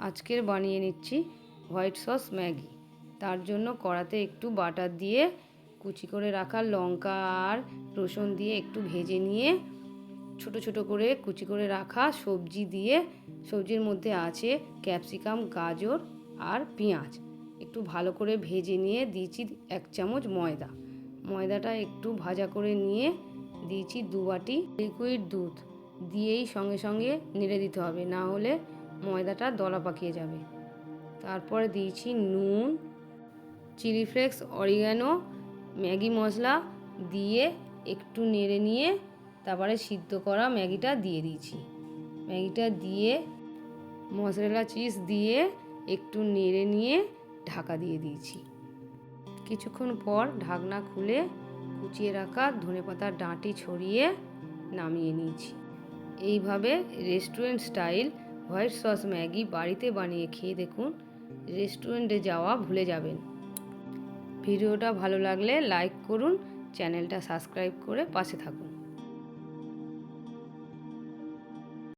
আজকের বানিয়ে নিচ্ছি হোয়াইট সস ম্যাগি। তার জন্য কড়াতে একটু বাটার দিয়ে কুচি করে রাখা লঙ্কা আর রসুন দিয়ে একটু ভেজে নিয়ে ছোট ছোট করে কুচি করে রাখা সবজি দিয়ে, সবজির মধ্যে আছে ক্যাপসিকাম, গাজর আর পেঁয়াজ। একটু ভালো করে ভেজে নিয়ে দিয়েছি এক চামচ ময়দা। ময়দাটা একটু ভাজা করে নিয়ে দিয়েছি দু বাটি লিকুইড দুধ। দিয়েই সঙ্গে সঙ্গে নেড়ে দিতে হবে। না হলে ময়দাটা দলা পাকিয়ে যাবে। তারপরে দিয়েছি নুন, chilli flakes, oregano, Maggi masala দিয়ে একটু নেড়ে নিয়ে তারপরে সিদ্ধ করা ম্যাগিটা দিয়ে দিয়েছি। ম্যাগিটা দিয়ে মশলা চিজ দিয়ে একটু নেড়ে নিয়ে ঢাকা দিয়ে দিয়েছি। কিছুক্ষণ পর ঢাকনা খুলে কুচিয়ে রাখা ধনেপাতার ডাঁটি ছড়িয়ে নামিয়ে নিয়েছি। এইভাবে restaurant style white sauce Maggi বাড়িতে বানিয়ে খেয়ে দেখুন, রেস্টুরেন্টে যাওয়া ভুলে যাবেন। ভিডিওটা ভালো লাগলে লাইক করুন, চ্যানেলটা সাবস্ক্রাইব করে পাশে থাকুন।